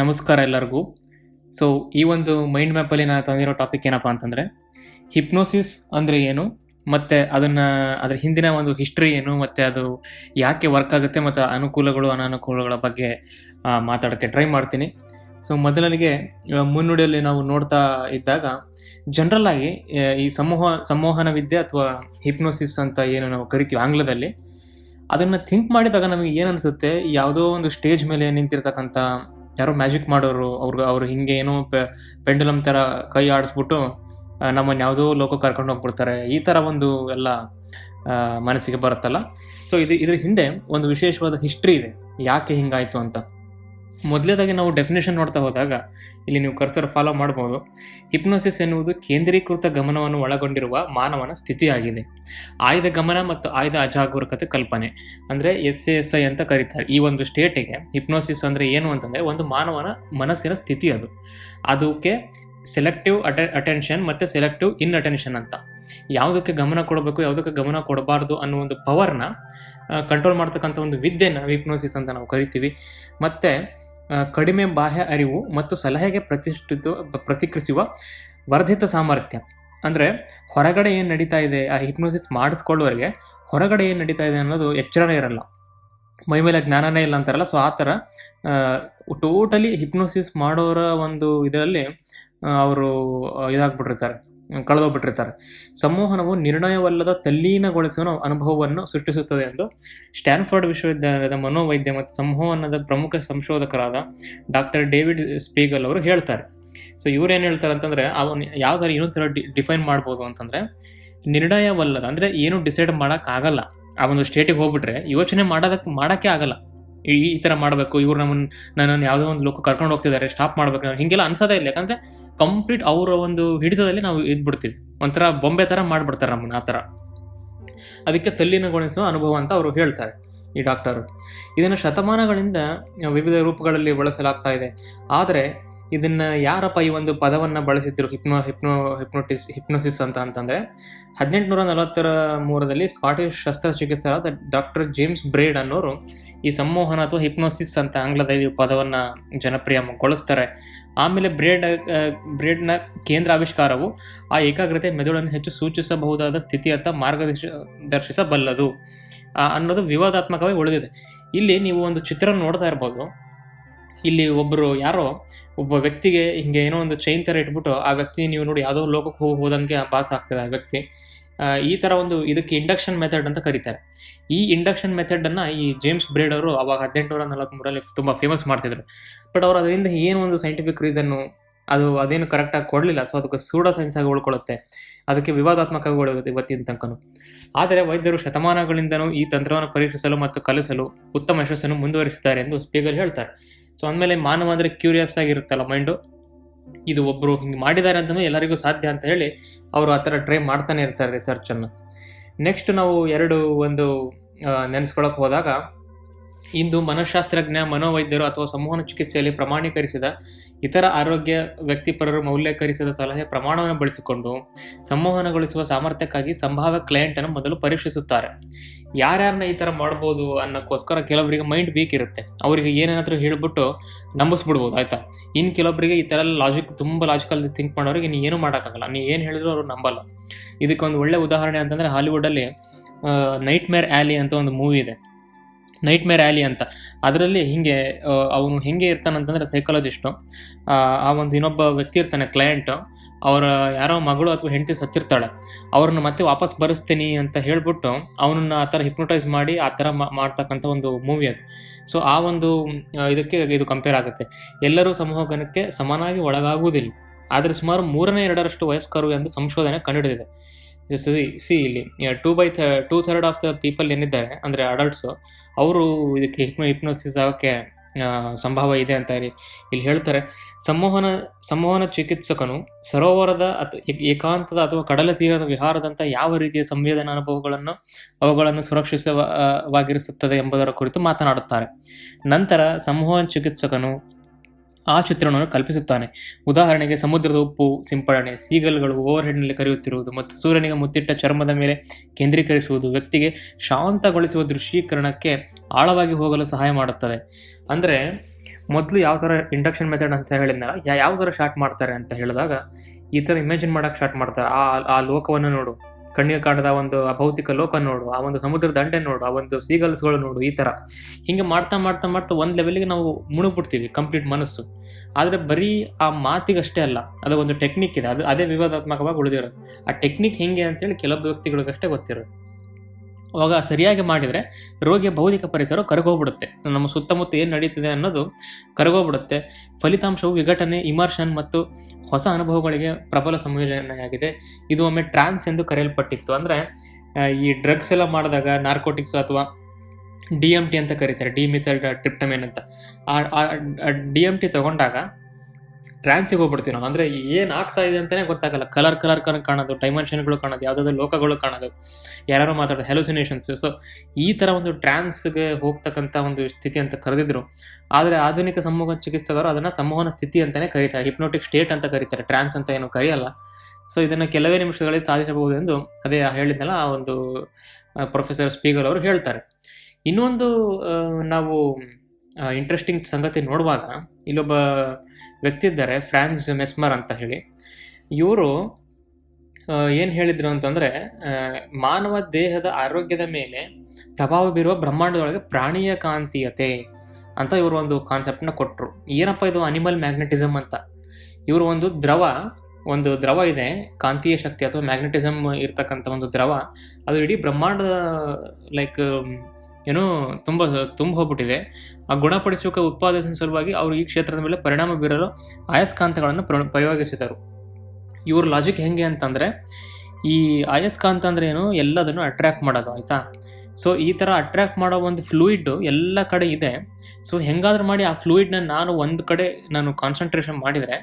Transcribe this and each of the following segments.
ನಮಸ್ಕಾರ ಎಲ್ಲರಿಗೂ. ಸೊ ಈ ಒಂದು ಮೈಂಡ್ ಮ್ಯಾಪಲ್ಲಿ ನಾನು ತಂದಿರೋ ಟಾಪಿಕ್ ಏನಪ್ಪ ಅಂತಂದರೆ ಹಿಪ್ನೋಸಿಸ್ ಅಂದರೆ ಏನು, ಮತ್ತು ಅದನ್ನು, ಅದರ ಹಿಂದಿನ ಒಂದು ಹಿಸ್ಟ್ರಿ ಏನು, ಮತ್ತು ಅದು ಯಾಕೆ ವರ್ಕ್ ಆಗುತ್ತೆ, ಮತ್ತು ಅನುಕೂಲಗಳು, ಅನಾನುಕೂಲಗಳ ಬಗ್ಗೆ ಮಾತಾಡೋಕ್ಕೆ ಟ್ರೈ ಮಾಡ್ತೀನಿ. ಸೊ ಮೊದಲನಿಗೆ ಮುನ್ನುಡಿಯಲ್ಲಿ ನಾವು ನೋಡ್ತಾ ಇದ್ದಾಗ ಜನರಲ್ ಆಗಿ ಈ ಸಮೂಹ ಸಂಮೋಹನ ವಿದ್ಯೆ ಅಥವಾ ಹಿಪ್ನೋಸಿಸ್ ಅಂತ ಏನು ನಾವು ಕರಿತೀವಿ ಆಂಗ್ಲದಲ್ಲಿ, ಅದನ್ನು ಥಿಂಕ್ ಮಾಡಿದಾಗ ನಮಗೆ ಏನು ಅನಿಸುತ್ತೆ, ಯಾವುದೋ ಒಂದು ಸ್ಟೇಜ್ ಮೇಲೆ ನಿಂತಿರ್ತಕ್ಕಂಥ ಯಾರೋ ಮ್ಯಾಜಿಕ್ ಮಾಡೋರು, ಅವ್ರಿಗೆ, ಅವ್ರು ಹಿಂಗೆ ಏನೋ ಪೆಂಡುಲಮ್ ಥರ ಕೈ ಆಡಿಸ್ಬಿಟ್ಟು ನಮ್ಮನ್ನು ಯಾವುದೋ ಲೋಕ ಕರ್ಕೊಂಡು ಹೋಗ್ಬಿಡ್ತಾರೆ. ಈ ಥರ ಒಂದು ಎಲ್ಲ ಮನಸ್ಸಿಗೆ ಬರುತ್ತಲ್ಲ. ಸೊ ಇದು, ಇದ್ರ ಹಿಂದೆ ಒಂದು ವಿಶೇಷವಾದ ಹಿಸ್ಟ್ರಿ ಇದೆ. ಯಾಕೆ ಹಿಂಗಾಯಿತು ಅಂತ. ಮೊದಲೇದಾಗಿ ನಾವು ಡೆಫಿನೇಷನ್ ನೋಡ್ತಾ ಹೋದಾಗ ಇಲ್ಲಿ ನೀವು ಕರ್ಸರ್ ಫಾಲೋ ಮಾಡ್ಬೋದು. ಹಿಪ್ನೋಸಿಸ್ ಎನ್ನುವುದು ಕೇಂದ್ರೀಕೃತ ಗಮನವನ್ನು ಒಳಗೊಂಡಿರುವ ಮಾನವನ ಸ್ಥಿತಿಯಾಗಿದೆ. ಆಯ್ದ ಗಮನ ಮತ್ತು ಆಯ್ದ ಅಜಾಗರೂಕತೆ ಕಲ್ಪನೆ, ಅಂದರೆ ಎಸ್ ಎಸ್ ಐ ಅಂತ ಕರೀತಾರೆ. ಈ ಒಂದು ಸ್ಟೇಟಿಗೆ ಹಿಪ್ನೋಸಿಸ್ ಅಂದರೆ ಏನು ಅಂತಂದರೆ ಒಂದು ಮಾನವನ ಮನಸ್ಸಿನ ಸ್ಥಿತಿ ಅದು. ಅದಕ್ಕೆ ಸೆಲೆಕ್ಟಿವ್ ಅಟೆ ಅಟೆನ್ಷನ್ ಮತ್ತು ಸೆಲೆಕ್ಟಿವ್ ಇನ್ ಅಟೆನ್ಷನ್ ಅಂತ. ಯಾವುದಕ್ಕೆ ಗಮನ ಕೊಡಬೇಕು, ಯಾವುದಕ್ಕೆ ಗಮನ ಕೊಡಬಾರ್ದು ಅನ್ನೋ ಒಂದು ಪವರ್ನ ಕಂಟ್ರೋಲ್ ಮಾಡ್ತಕ್ಕಂಥ ಒಂದು ವಿದ್ಯೆನ ಹಿಪ್ನೋಸಿಸ್ ಅಂತ ನಾವು ಕರಿತೀವಿ. ಮತ್ತು ಕಡಿಮೆ ಬಾಹ್ಯ ಅರಿವು ಮತ್ತು ಸಲಹೆಗೆ ಪ್ರತಿಷ್ಠಿತ, ಪ್ರತಿಕ್ರಿಯಿಸುವ ವರ್ಧಿತ ಸಾಮರ್ಥ್ಯ. ಅಂದರೆ ಹೊರಗಡೆ ಏನು ನಡೀತಾ ಇದೆ, ಆ ಹಿಪ್ನೋಸಿಸ್ ಮಾಡಿಸ್ಕೊಳ್ಳೋರಿಗೆ ಹೊರಗಡೆ ಏನು ನಡೀತಾ ಇದೆ ಅನ್ನೋದು ಎಚ್ಚರನೇ ಇರಲ್ಲ. ಮೈ ಮೇಲೆ ಜ್ಞಾನನೇ ಇಲ್ಲ ಅಂತಾರಲ್ಲ ಸೊ ಆ ಥರ ಟೋಟಲಿ ಹಿಪ್ನೋಸಿಸ್ ಮಾಡೋರ ಒಂದು ಇದರಲ್ಲಿ ಅವರು ಇದಾಗ್ಬಿಟ್ಟಿರ್ತಾರೆ. ಕಳೆದೋಗ್ಬಿಟ್ಟಿರ್ತಾರೆ. ಸಂವಹನವು ನಿರ್ಣಯವಲ್ಲದ ತಲ್ಲೀನಗೊಳಿಸುವ ಅನುಭವವನ್ನು ಸೃಷ್ಟಿಸುತ್ತದೆ ಎಂದು ಸ್ಟ್ಯಾನ್ಫರ್ಡ್ ವಿಶ್ವವಿದ್ಯಾಲಯದ ಮನೋವೈದ್ಯ ಮತ್ತು ಸಂವಹನದ ಪ್ರಮುಖ ಸಂಶೋಧಕರಾದ ಡಾಕ್ಟರ್ ಡೇವಿಡ್ ಸ್ಪೀಗಲ್ ಅವರು ಹೇಳ್ತಾರೆ. ಸೊ ಇವ್ರು ಏನು ಹೇಳ್ತಾರೆ ಅಂತಂದ್ರೆ, ಅವನು ಯಾವ ಥರ ಇನ್ನೊಂದು ಥರ ಡಿಫೈನ್ ಮಾಡ್ಬೋದು ಅಂತಂದ್ರೆ, ನಿರ್ಣಯವಲ್ಲದ, ಅಂದ್ರೆ ಏನು ಡಿಸೈಡ್ ಮಾಡಕ್ ಆಗಲ್ಲ ಆ ಒಂದು ಸ್ಟೇಟಿಗೆ ಹೋಗ್ಬಿಟ್ರೆ ಯೋಚನೆ ಮಾಡೋದಕ್ಕೆ ಮಾಡೋಕ್ಕೆ ಆಗಲ್ಲ. ಈ ಥರ ಮಾಡಬೇಕು, ಇವ್ರು ನಮ್ಮನ್ನು ನನ್ನನ್ನು ಯಾವುದೋ ಒಂದು ಲೋಕ ಕರ್ಕೊಂಡು ಹೋಗ್ತಿದ್ದಾರೆ ಸ್ಟಾಪ್ ಮಾಡ್ಬೇಕು ನಾನು ಹಿಂಗೆಲ್ಲ ಅನ್ಸೋದೇ ಇಲ್ಲ. ಯಾಕಂದ್ರೆ ಕಂಪ್ಲೀಟ್ ಅವರ ಒಂದು ಹಿಡಿತದಲ್ಲಿ ನಾವು ಇದ್ಬಿಡ್ತೀವಿ. ಒಂಥರ ಬೊಂಬೆ ಥರ ಮಾಡ್ಬಿಡ್ತಾರೆ ನಮ್ಮನ್ನ ಆ ಥರ ಅದಕ್ಕೆ ತಲ್ಲೀನಗೊಳಿಸುವ ಅನುಭವ ಅಂತ ಅವರು ಹೇಳ್ತಾರೆ ಈ ಡಾಕ್ಟರು. ಇದನ್ನು ಶತಮಾನಗಳಿಂದ ವಿವಿಧ ರೂಪಗಳಲ್ಲಿ ಬಳಸಲಾಗ್ತಾ ಇದೆ. ಆದರೆ ಇದನ್ನ ಯಾರಪ್ಪ ಈ ಒಂದು ಪದವನ್ನು ಬಳಸಿದ್ರು, ಹಿಪ್ನೋ ಹಿಪ್ನೋ, ಹಿಪ್ನೋಟಿಸ್, ಹಿಪ್ನೋಸಿಸ್ ಅಂತ ಅಂತಂದ್ರೆ, ಹದಿನೆಂಟುನೂರ ನಲವತ್ತರ ಮೂರರಲ್ಲಿ ಸ್ಕಾಟಿಷ್ ಶಸ್ತ್ರಚಿಕಿತ್ಸಕರಾದ ಡಾಕ್ಟರ್ ಜೇಮ್ಸ್ ಬ್ರೇಡ್ ಅನ್ನೋರು ಈ ಸಂಮೋಹನ ಅಥವಾ ಹಿಪ್ನೋಸಿಸ್ ಅಂತ ಆಂಗ್ಲದ ಈ ಪದವನ್ನು ಜನಪ್ರಿಯಗೊಳಿಸ್ತಾರೆ ಆಮೇಲೆ ಬ್ರೇಡ್ ಬ್ರೇಡ್ನ ಕೇಂದ್ರ ಆವಿಷ್ಕಾರವು ಆ ಏಕಾಗ್ರತೆ ಮೆದುಳನ್ನು ಹೆಚ್ಚು ಸೂಚಿಸಬಹುದಾದ ಸ್ಥಿತಿಯತ್ತ ಮಾರ್ಗದರ್ಶ ದರ್ಶಿಸಬಲ್ಲದು ಅನ್ನೋದು ವಿವಾದಾತ್ಮಕವಾಗಿ ಉಳಿದಿದೆ. ಇಲ್ಲಿ ನೀವು ಒಂದು ಚಿತ್ರ ನೋಡ್ತಾ ಇರ್ಬೋದು. ಇಲ್ಲಿ ಒಬ್ಬರು ಯಾರೋ ಒಬ್ಬ ವ್ಯಕ್ತಿಗೆ ಹಿಂಗೆ ಏನೋ ಒಂದು ಚೈನ್ ಥರ ಇಟ್ಬಿಟ್ಟು ಆ ವ್ಯಕ್ತಿ ನೀವು ನೋಡಿ ಯಾವುದೋ ಲೋಕಕ್ಕೆ ಹೋಗಿ ಹೋದಂಗೆ ಭಾಸ ಆಗ್ತದೆ ಆ ವ್ಯಕ್ತಿ. ಈ ಥರ ಒಂದು ಇದಕ್ಕೆ ಇಂಡಕ್ಷನ್ ಮೆಥಡ್ ಅಂತ ಕರೀತಾರೆ. ಈ ಇಂಡಕ್ಷನ್ ಮೆಥಡನ್ನು ಈ ಜೇಮ್ಸ್ ಬ್ರೇಡ್ ಅವರು ಅವಾಗ ಹದಿನೆಂಟುನೂರ ನಲವತ್ತ್ಮೂರಲ್ಲಿ ತುಂಬ ಫೇಮಸ್ ಮಾಡ್ತಿದ್ರು. ಬಟ್ ಅವ್ರು ಅದರಿಂದ ಏನು ಒಂದು ಸೈಂಟಿಫಿಕ್ ರೀಸನ್ನು ಅದು ಅದೇನು ಕರೆಕ್ಟಾಗಿ ಕೊಡಲಿಲ್ಲ. ಸೊ ಅದಕ್ಕೆ ಸೂಡೋ ಸೈನ್ಸ್ ಆಗಿ ಉಳ್ಕೊಳ್ಳುತ್ತೆ. ಅದಕ್ಕೆ ವಿವಾದಾತ್ಮಕವಾಗಿ ಉಳಿಯುತ್ತೆ ಇವತ್ತಿನ ತನಕನೂ. ಆದರೆ ವೈದ್ಯರು ಶತಮಾನಗಳಿಂದಲೂ ಈ ತಂತ್ರವನ್ನು ಪರೀಕ್ಷಿಸಲು ಮತ್ತು ಕಲಿಸಲು ಉತ್ತಮ ಯಶಸ್ಸನ್ನು ಮುಂದುವರಿಸಿದ್ದಾರೆ ಎಂದು ಸ್ಪೀಕರ್ ಹೇಳ್ತಾರೆ. ಸೊ ಅಂದಮೇಲೆ ಮಾನವ ಅಂದರೆ ಕ್ಯೂರಿಯಸ್ ಆಗಿರುತ್ತಲ್ಲ ಮೈಂಡು ಇದು ಒಬ್ಬರು ಹಿಂಗೆ ಮಾಡಿದ್ದಾರೆ ಅಂತ ಎಲ್ಲರಿಗೂ ಸಾಧ್ಯ ಅಂತ ಹೇಳಿ ಅವರು ಆ ಥರ ಟ್ರೈ ಮಾಡ್ತಾನೆ ಇರ್ತಾರೆ ರಿಸರ್ಚನ್ನು ನೆಕ್ಸ್ಟ್ ನಾವು ಎರಡು ಒಂದು ನೆನೆಸ್ಕೊಳಕ್ಕೆ ಹೋದಾಗ ಇಂದು ಮನಃಶಾಸ್ತ್ರಜ್ಞ, ಮನೋವೈದ್ಯರು ಅಥವಾ ಸಂವಹನ ಚಿಕಿತ್ಸೆಯಲ್ಲಿ ಪ್ರಮಾಣೀಕರಿಸಿದ ಇತರ ಆರೋಗ್ಯ ವ್ಯಕ್ತಿಪರರು ಮೌಲ್ಯೀಕರಿಸಿದ ಸಲಹೆ ಪ್ರಮಾಣವನ್ನು ಬಳಸಿಕೊಂಡು, ಸಂವಹನಗೊಳಿಸುವ ಸಾಮರ್ಥ್ಯಕ್ಕಾಗಿ ಸಂಭಾವ್ಯ ಕ್ಲೈಂಟನ್ನು ಮೊದಲು ಪರೀಕ್ಷಿಸುತ್ತಾರೆ. ಯಾರ್ಯಾರನ್ನ ಈ ಥರ ಮಾಡ್ಬೋದು ಅನ್ನೋಕ್ಕೋಸ್ಕರ ಕೆಲವರಿಗೆ ಮೈಂಡ್ ವೀಕ್ ಇರುತ್ತೆ. ಅವರಿಗೆ ಏನೇನಾದರೂ ಹೇಳ್ಬಿಟ್ಟು ನಂಬಿಸ್ಬಿಡ್ಬೋದು, ಆಯ್ತಾ? ಇನ್ನು ಕೆಲವೊಬ್ಬರಿಗೆ ಈ ಥರ ಲಾಜಿಕ್ ತುಂಬ ಲಾಜಿಕಲ್ ಥಿಂಕ್ ಮಾಡೋರಿಗೆ ನೀನು ಏನು ಮಾಡೋಕ್ಕಾಗಲ್ಲ. ನೀನು ಏನು ಹೇಳಿದ್ರು ಅವರು ನಂಬಲ್ಲ. ಇದಕ್ಕೊಂದು ಒಳ್ಳೆ ಉದಾಹರಣೆ ಅಂತಂದರೆ ಹಾಲಿವುಡಲ್ಲಿ ನೈಟ್ ಮೇರ್ ಆ್ಯಲಿ ಅಂತ ಒಂದು ಮೂವಿ ಇದೆ. ನೈಟ್ ಮೇರ್ ಆ್ಯಲಿ ಅಂತ. ಅದರಲ್ಲಿ ಹಿಂಗೆ ಅವನು ಹೆಂಗೆ ಇರ್ತಾನಂತಂದರೆ ಸೈಕಾಲಜಿಸ್ಟು ಆ ಒಂದು ಇನ್ನೊಬ್ಬ ವ್ಯಕ್ತಿ ಇರ್ತಾನೆ ಕ್ಲೈಂಟು ಅವರ ಯಾರೋ ಮಗಳು ಅಥವಾ ಹೆಂಡತಿ ಸತ್ತಿರ್ತಾಳೆ, ಅವ್ರನ್ನ ಮತ್ತೆ ವಾಪಸ್ ಬರೆಸ್ತೀನಿ ಅಂತ ಹೇಳ್ಬಿಟ್ಟು ಅವನನ್ನ ಆ ಥರ ಹಿಪ್ನೋಟೈಸ್ ಮಾಡಿ ಆ ಥರ ಮಾಡ್ತಕ್ಕಂಥ ಒಂದು ಮೂವಿ ಅದು. ಸೊ ಆ ಒಂದು ಇದಕ್ಕೆ ಇದು ಕಂಪೇರ್ ಆಗುತ್ತೆ. ಎಲ್ಲರೂ ಸಂಮೋಹನಕ್ಕೆ ಸಮನಾಗಿ ಒಳಗಾಗುವುದಿಲ್ಲ. ಆದರೆ ಸುಮಾರು ಮೂರನೇ ಎರಡರಷ್ಟು ವಯಸ್ಕರು ಎಂದು ಸಂಶೋಧನೆ ಕಂಡುಹಿಡಿದಿದೆ. ಸಿ ಸಿ ಇಲ್ಲಿ two by the two third of the people ಏನಿದ್ದಾರೆ, ಅಂದರೆ ಅಡಲ್ಟ್ಸು ಅವರು ಇದಕ್ಕೆ ಹಿಪ್ನೋ ಹಿಪ್ನೋಸಿಸ್ ಆಗೋಕ್ಕೆ ಸಂಭವ ಇದೆ ಅಂತ ಇಲ್ಲಿ ಹೇಳ್ತಾರೆ. ಸಂಮೋಹನ ಸಂವಹನ ಚಿಕಿತ್ಸಕನು ಸರೋವರದ ಅಥ ಏಕಾಂತದ ಅಥವಾ ಕಡಲ ತೀರದ ವಿಹಾರದಂಥ ಯಾವ ರೀತಿಯ ಸಂವೇದನಾ ಅನುಭವಗಳನ್ನು ಅವುಗಳನ್ನು ಸುರಕ್ಷಿತವಾಗಿರಿಸುತ್ತದೆ ಎಂಬುದರ ಕುರಿತು ಮಾತನಾಡುತ್ತಾರೆ. ನಂತರ ಸಂವಹನ ಚಿಕಿತ್ಸಕನು ಆ ಚಿತ್ರಣವನ್ನು ಕಲ್ಪಿಸುತ್ತಾನೆ. ಉದಾಹರಣೆಗೆ ಸಮುದ್ರದ ಉಪ್ಪು, ಸಿಂಪಡಣೆ, ಸೀಗಲ್ಗಳು ಓವರ್ ಹೆಡ್ನಲ್ಲಿ ಕರೆಯುತ್ತಿರುವುದು ಮತ್ತು ಸೂರ್ಯನಿಗೆ ಮುತ್ತಿಟ್ಟ ಚರ್ಮದ ಮೇಲೆ ಕೇಂದ್ರೀಕರಿಸುವುದು ವ್ಯಕ್ತಿಗೆ ಶಾಂತಗೊಳಿಸುವ ದೃಶ್ಯೀಕರಣಕ್ಕೆ ಆಳವಾಗಿ ಹೋಗಲು ಸಹಾಯ ಮಾಡುತ್ತದೆ. ಅಂದರೆ ಮೊದಲು ಯಾವ ಥರ ಇಂಡಕ್ಷನ್ ಮೆಥಡ್ ಅಂತ ಹೇಳಿದ್ನಲ್ಲ ಯಾವ ಥರ ಶಾರ್ಟ್ ಮಾಡ್ತಾರೆ ಅಂತ ಹೇಳಿದಾಗ ಈ ಥರ ಇಮ್ಯಾಜಿನ್ ಮಾಡೋಕ್ಕೆ ಸ್ಟಾರ್ಟ್ ಮಾಡ್ತಾರೆ. ಆ ಆ ಲೋಕವನ್ನು ನೋಡು. ಕಣ್ಣಿಗೆ ಕಾಣದ ಒಂದು ಅಭೌತಿಕ ಲೋಕ ನೋಡು, ಆ ಒಂದು ಸಮುದ್ರ ದಂಡೆ ನೋಡು, ಆ ಒಂದು ಸೀಗಲ್ಸ್ಗಳು ನೋಡು, ಈ ಥರ ಹಿಂಗೆ ಮಾಡ್ತಾ ಮಾಡ್ತಾ ಮಾಡ್ತಾ ಒಂದು ಲೆವೆಲ್ಗೆ ನಾವು ಮುಣುಗ್ಬಿಡ್ತೀವಿ ಕಂಪ್ಲೀಟ್ ಮನಸ್ಸು. ಆದರೆ ಬರೀ ಆ ಮಾತಿಗಷ್ಟೇ ಅಲ್ಲ, ಅದು ಒಂದು ಟೆಕ್ನಿಕ್ ಇದೆ, ಅದು ಅದೇ ವಿವಾದಾತ್ಮಕವಾಗಿ ಉಳಿದಿರೋದು. ಆ ಟೆಕ್ನಿಕ್ ಹೆಂಗೆ ಅಂತೇಳಿ ಕೆಲವೊಬ್ಬ ವ್ಯಕ್ತಿಗಳಿಗಷ್ಟೇ ಗೊತ್ತಿರೋದು. ಅವಾಗ ಸರಿಯಾಗಿ ಮಾಡಿದರೆ ರೋಗಿಯ ಭೌತಿಕ ಪರಿಸರ ಕರಗೋಗ್ಬಿಡುತ್ತೆ. ನಮ್ಮ ಸುತ್ತಮುತ್ತ ಏನು ನಡೀತಿದೆ ಅನ್ನೋದು ಕರಗೋಗ್ಬಿಡುತ್ತೆ. ಫಲಿತಾಂಶವು ವಿಘಟನೆ ಇಮರ್ಷನ್ ಮತ್ತು ಹೊಸ ಅನುಭವಗಳಿಗೆ ಪ್ರಬಲ ಸಂಯೋಜನೆಯಾಗಿದೆ. ಇದು ಒಮ್ಮೆ ಟ್ರಾನ್ಸ್ ಎಂದು ಕರೆಯಲ್ಪಟ್ಟಿತ್ತು. ಅಂದರೆ ಈ ಡ್ರಗ್ಸ್ ಎಲ್ಲ ಮಾಡಿದಾಗ ನಾರ್ಕೋಟಿಕ್ಸ್ ಅಥವಾ ಡಿ ಎಂ ಟಿ ಅಂತ ಕರೀತಾರೆ. ಡಿಮಿಥಲ್ ಟ್ರಿಪ್ಟಮಿನ್ ಅಂತ. ಆ ಡಿ ಎಂ ಟಿ ತಗೊಂಡಾಗ ಟ್ರಾನ್ಸಿಗೆ ಹೋಗ್ಬಿಡ್ತೀವಿ ನಾವು. ಅಂದರೆ ಏನು ಆಗ್ತಾ ಇದೆ ಅಂತಲೇ ಗೊತ್ತಾಗಲ್ಲ. ಕಲರ್ ಕಲರ್ ಕಲರ್ ಕಾಣೋದು ಡೈಮೆನ್ಷನ್ಗಳು ಕಾಣೋದು, ಯಾವುದಾದ್ರು ಲೋಕಗಳು ಕಾಣೋದು. ಯಾರು ಮಾತಾಡೋದು ಹೆಲುಸಿನೇಷನ್ಸ್ ಸೊ ಈ ಥರ ಒಂದು ಟ್ರಾನ್ಸ್ಗೆ ಹೋಗ್ತಕ್ಕಂಥ ಒಂದು ಸ್ಥಿತಿ ಅಂತ ಕರೆದಿದ್ರು. ಆದರೆ ಆಧುನಿಕ ಸಮೂಹ ಚಿಕಿತ್ಸಕರು ಅದನ್ನು ಸಂವಹನ ಸ್ಥಿತಿ ಅಂತಲೇ ಕರೀತಾರೆ. ಹಿಪ್ನೋಟಿಕ್ ಸ್ಟೇಟ್ ಅಂತ ಕರೀತಾರೆ. ಟ್ರಾನ್ಸ್ ಅಂತ ಏನು ಕರೆಯಲ್ಲ. ಸೊ ಇದನ್ನು ಕೆಲವೇ ನಿಮಿಷಗಳಲ್ಲಿ ಸಾಧಿಸಬಹುದು ಎಂದು ಅದೇ ಹೇಳಿದ್ನಲ್ಲ ಆ ಒಂದು ಪ್ರೊಫೆಸರ್ ಸ್ಪೀಗರ್ ಅವರು ಹೇಳ್ತಾರೆ. ಇನ್ನೊಂದು ನಾವು ಇಂಟ್ರೆಸ್ಟಿಂಗ್ ಸಂಗತಿ ನೋಡುವಾಗ ಇಲ್ಲೊಬ್ಬ ವ್ಯಕ್ತಿ ಇದ್ದಾರೆ ಫ್ರಾನ್ಸ್ ಮೆಸ್ಮರ್ ಅಂತ ಹೇಳಿ. ಇವರು ಏನು ಹೇಳಿದ್ರು ಅಂತಂದರೆ ಮಾನವ ದೇಹದ ಆರೋಗ್ಯದ ಮೇಲೆ ಪ್ರಭಾವ ಬೀರುವ ಬ್ರಹ್ಮಾಂಡದೊಳಗೆ ಪ್ರಾಣಿಯ ಕಾಂತೀಯತೆ ಅಂತ ಇವರು ಒಂದು ಕಾನ್ಸೆಪ್ಟ್ನ ಕೊಟ್ಟರು ಏನಪ್ಪ ಇದು ಅನಿಮಲ್ ಮ್ಯಾಗ್ನೆಟಿಸಮ್ ಅಂತ? ಇವರು ಒಂದು ದ್ರವ ಒಂದು ದ್ರವ ಇದೆ, ಕಾಂತೀಯ ಶಕ್ತಿ ಅಥವಾ ಮ್ಯಾಗ್ನೆಟಿಸಮ್ ಇರ್ತಕ್ಕಂಥ ಒಂದು ದ್ರವ. ಅದು ಇಡೀ ಬ್ರಹ್ಮಾಂಡದ ಲೈಕ್ ಏನೋ ತುಂಬ ತುಂಬ ಹೋಗ್ಬಿಟ್ಟಿದೆ. ಆ ಗುಣಪಡಿಸುವಿಕೆ ಉತ್ಪಾದಿಸಿದ ಸಲುವಾಗಿ ಅವರು ಈ ಕ್ಷೇತ್ರದ ಮೇಲೆ ಪರಿಣಾಮ ಬೀರಲು ಆಯಸ್ಕಾಂತಗಳನ್ನು ಪ್ರ, ಪ್ರಯೋಗಿಸಿದರು. ಇವ್ರ ಲಾಜಿಕ್ ಹೆಂಗೆ ಅಂತಂದರೆ, ಈ ಆಯಸ್ಕಾಂತ ಅಂದ್ರೆ ಏನು? ಎಲ್ಲದನ್ನು ಅಟ್ರ್ಯಾಕ್ಟ್ ಮಾಡೋದು, ಆಯಿತಾ? ಸೊ ಈ ಥರ ಅಟ್ರ್ಯಾಕ್ಟ್ ಮಾಡೋ ಒಂದು ಫ್ಲೂಯಿಡ್ ಎಲ್ಲ ಕಡೆ ಇದೆ. ಸೊ ಹೆಂಗಾದ್ರೂ ಮಾಡಿ ಆ ಫ್ಲೂಯಿಡ್ನ ನಾನು ಒಂದು ಕಡೆ ನಾನು ಕಾನ್ಸಂಟ್ರೇಷನ್ ಮಾಡಿದರೆ,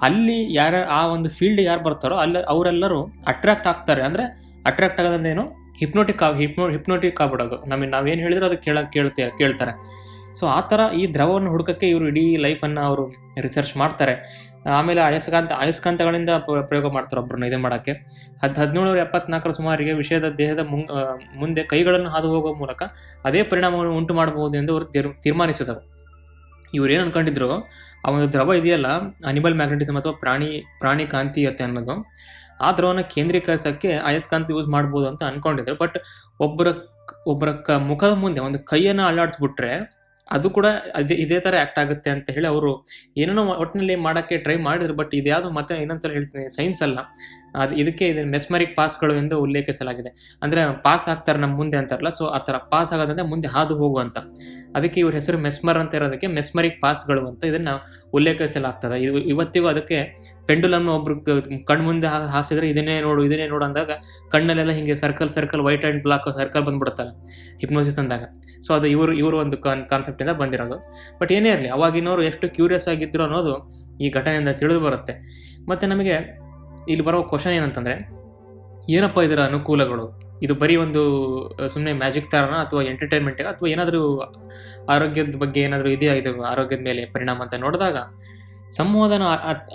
ಅಲ್ಲಿ ಯಾರ, ಆ ಒಂದು ಫೀಲ್ಡ್ ಯಾರು ಬರ್ತಾರೋ, ಅಲ್ಲಿ ಅವರೆಲ್ಲರೂ ಅಟ್ರ್ಯಾಕ್ಟ್ ಆಗ್ತಾರೆ. ಅಂದರೆ ಅಟ್ರ್ಯಾಕ್ಟ್ ಆಗೋದಂದೇನು ಹಿಪ್ನೋಟಿಕ್ ಆಗಿ ಹಿಪ್ನೋ ಹಿಪ್ನೋಟಿಕ್ ಆಗ್ಬಿಡೋದು. ನಮಗೆ ನಾವೇನು ಹೇಳಿದ್ರೆ ಅದು ಕೇಳ ಕೇಳ್ತೀರ ಕೇಳ್ತಾರೆ. ಸೊ ಆ ಥರ ಈ ದ್ರವವನ್ನು ಹುಡುಕಕ್ಕೆ ಇವರು ಇಡೀ ಲೈಫನ್ನು ಅವರು ರಿಸರ್ಚ್ ಮಾಡ್ತಾರೆ. ಆಮೇಲೆ ಅಯಸ್ಕಾಂತ ಅಯಸ್ಕಾಂತಗಳಿಂದ ಪ್ರಯೋಗ ಮಾಡ್ತಾರೆ ಒಬ್ಬರನ್ನ ಇದು ಮಾಡೋಕ್ಕೆ. ಹದ್ ಹದಿನೇಳು ಎಪ್ಪತ್ನಾಲ್ಕರ ಸುಮಾರಿಗೆ ವಿಷಯದ ದೇಹದ ಮುಂದೆ ಕೈಗಳನ್ನು ಹಾದು ಹೋಗುವ ಮೂಲಕ ಅದೇ ಪರಿಣಾಮವನ್ನು ಉಂಟು ಮಾಡಬಹುದು ಎಂದು ಅವರು ತೀರ್ ತೀರ್ಮಾನಿಸಿದರು ಇವ್ರು ಏನು ಅನ್ಕೊಂಡಿದ್ರು, ಆ ಒಂದು ದ್ರವ ಇದೆಯಲ್ಲ ಅನಿಮಲ್ ಮ್ಯಾಗ್ನೆಟಿಸಮ್ ಅಥವಾ ಪ್ರಾಣಿ ಪ್ರಾಣಿ ಕಾಂತೀಯತೆ ಅನ್ನೋದು. ಆ ದ್ರವನ ಕೇಂದ್ರೀಕರಿಸೋಕ್ಕೆ ಅಯಸ್ಕಾಂತ ಯೂಸ್ ಮಾಡ್ಬೋದು ಅಂತ ಅನ್ಕೊಂಡಿದ್ರು. ಬಟ್ ಒಬ್ಬರ ಒಬ್ಬರ ಕ, ಮುಖದ ಮುಂದೆ ಒಂದು ಕೈಯನ್ನು ಅಲ್ಲಾಡಿಸ್ಬಿಟ್ರೆ ಅದು ಕೂಡ ಅದೇ, ಇದೇ ಥರ ಆ್ಯಕ್ಟ್ ಆಗುತ್ತೆ ಅಂತ ಹೇಳಿ ಅವರು ಏನೇನೋ ಒಟ್ಟಿನಲ್ಲಿ ಮಾಡೋಕ್ಕೆ ಟ್ರೈ ಮಾಡಿದ್ರು. ಬಟ್ ಇದ್ಯಾವುದು ಮತ್ತೆ ಇನ್ನೊಂದ್ಸಲ ಹೇಳ್ತೀನಿ ಸೈನ್ಸ್ ಅಲ್ಲ. ಅದು ಇದಕ್ಕೆ ಇದು ಮೆಸ್ಮರಿಕ್ ಪಾಸ್ಗಳು ಎಂದು ಉಲ್ಲೇಖಿಸಲಾಗಿದೆ. ಅಂದರೆ ಪಾಸ್ ಆಗ್ತಾರೆ ನಮ್ಮ ಮುಂದೆ ಅಂತಾರಲ್ಲ ಸೊ ಆ ಥರ ಪಾಸ್ ಆಗೋದಂದ್ರೆ ಮುಂದೆ ಹಾದು ಹೋಗುವಂತ ಅದಕ್ಕೆ ಇವ್ರ ಹೆಸರು ಮೆಸ್ಮರ್ ಅಂತ ಇರೋದಕ್ಕೆ ಮೆಸ್ಮರಿಕ್ ಪಾಸ್ಗಳು ಅಂತ ಇದನ್ನು ಉಲ್ಲೇಖಿಸಲಾಗ್ತದೆ. ಇದು ಇವತ್ತಿಗೂ ಅದಕ್ಕೆ ಪೆಂಡುಲಮ್ನ ಒಬ್ರು ಕಣ್ಣು ಮುಂದೆ ಹಾ- ಹಾಸಿದ್ರೆ ಇದನ್ನೇ ನೋಡು ಇದನ್ನೇ ನೋಡು ಅಂದಾಗ ಕಣ್ಣಲ್ಲೆಲ್ಲ ಹಿಂಗೆ circle circle white and black circle ಬಂದ್ಬಿಡುತ್ತಲ್ಲ hypnosis ಅಂದಾಗ. ಸೊ ಅದು ಇವರು ಇವರು ಒಂದು ಕಾನ್ ಕಾನ್ಸೆಪ್ಟಿಂದ ಬಂದಿರೋದು. ಬಟ್ ಏನೇ ಇರಲಿ, ಅವಾಗಿನವರು ಎಷ್ಟು ಕ್ಯೂರಿಯಸ್ ಆಗಿದ್ರು ಅನ್ನೋದು ಈ ಘಟನೆಯಿಂದ ತಿಳಿದು ಬರುತ್ತೆ. ಮತ್ತು ನಮಗೆ ಇಲ್ಲಿ ಬರೋ ಕ್ವಶನ್ ಏನಂತಂದರೆ, ಏನಪ್ಪ ಇದರ ಅನುಕೂಲಗಳು? ಇದು ಬರೀ ಒಂದು ಸುಮ್ಮನೆ ಮ್ಯಾಜಿಕ್ ಥರನ ಅಥವಾ ಎಂಟರ್ಟೈನ್ಮೆಂಟಿಗೆ ಅಥವಾ ಏನಾದರೂ ಆರೋಗ್ಯದ ಬಗ್ಗೆ ಏನಾದರೂ ಇದೆಯಾ ಇದು ಆರೋಗ್ಯದ ಮೇಲೆ ಪರಿಣಾಮ ಅಂತ ನೋಡಿದಾಗ? ಸಂವಾದನ